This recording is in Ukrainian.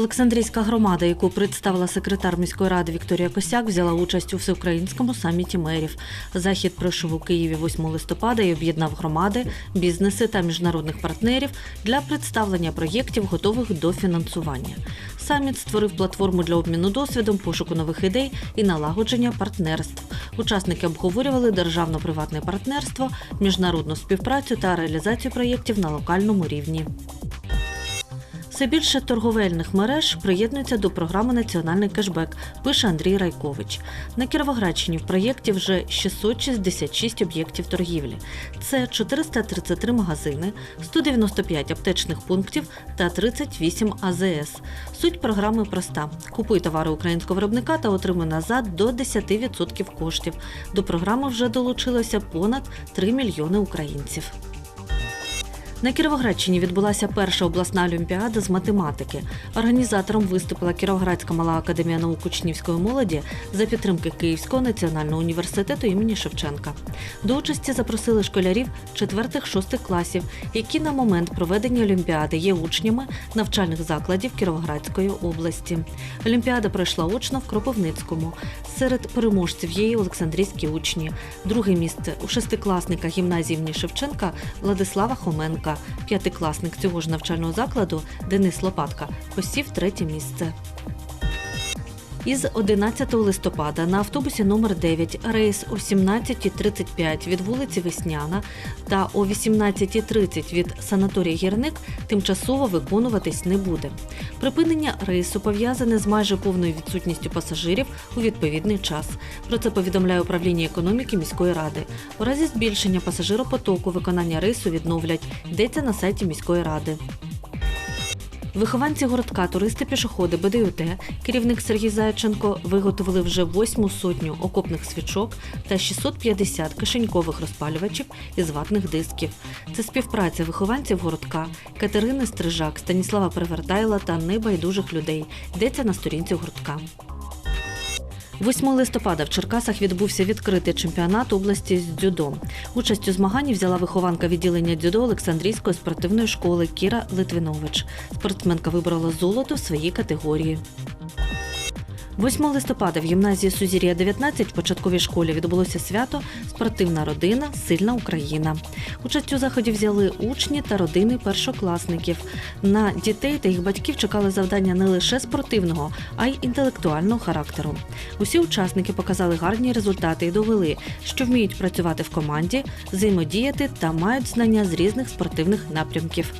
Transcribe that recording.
Олександрійська громада, яку представила секретар міської ради Вікторія Косяк, взяла участь у всеукраїнському саміті мерів. Захід пройшов у Києві 8 листопада і об'єднав громади, бізнеси та міжнародних партнерів для представлення проєктів, готових до фінансування. Саміт створив платформу для обміну досвідом, пошуку нових ідей і налагодження партнерств. Учасники обговорювали державно-приватне партнерство, міжнародну співпрацю та реалізацію проєктів на локальному рівні. Все більше торговельних мереж приєднуються до програми Національний кешбек, пише Андрій Райкович. На Кіровоградщині в проєкті вже 666 об'єктів торгівлі. Це 433 магазини, 195 аптечних пунктів та 38 АЗС. Суть програми проста: купуй товари українського виробника та отримуй назад до 10% коштів. До програми вже долучилося понад 3 мільйони українців. На Кіровоградщині відбулася перша обласна олімпіада з математики. Організатором виступила Кіровоградська мала академія наук учнівської молоді за підтримки Київського національного університету імені Шевченка. До участі запросили школярів 4-6 класів, які на момент проведення олімпіади є учнями навчальних закладів Кіровоградської області. Олімпіада пройшла очно в Кропивницькому. Серед переможців є і Олександрійські учні. Друге місце у шестикласника гімназії імені Шевченка Владислава Хоменка. П'ятикласник цього ж навчального закладу Денис Лопатка посів третє місце. Із 11 листопада на автобусі номер 9 рейс о 17.35 від вулиці Весняна та о 18.30 від санаторія Гірник тимчасово виконуватись не буде. Припинення рейсу пов'язане з майже повною відсутністю пасажирів у відповідний час. Про це повідомляє управління економіки міської ради. У разі збільшення пасажиропотоку виконання рейсу відновлять. Йдеться на сайті міської ради. Вихованці городка, туристи-пішоходи БДЮТ, керівник Сергій Зайченко виготовили вже восьму сотню окопних свічок та 650 кишенькових розпалювачів із ватних дисків. Це співпраця вихованців городка Катерини Стрижак, Станіслава Привертайла та небайдужих людей. Йдеться на сторінці гуртка. 8 листопада в Черкасах відбувся відкритий чемпіонат області з дзюдо. Участь у змаганні взяла вихованка відділення дзюдо Олександрійської спортивної школи Кіра Литвинович. Спортсменка вибрала золото в своїй категорії. 8 листопада в гімназії Сузір'я 19 в початковій школі відбулося свято Спортивна родина Сильна Україна. Участь у заході взяли учні та родини першокласників. На дітей та їх батьків чекали завдання не лише спортивного, а й інтелектуального характеру. Усі учасники показали гарні результати і довели, що вміють працювати в команді, взаємодіяти та мають знання з різних спортивних напрямків.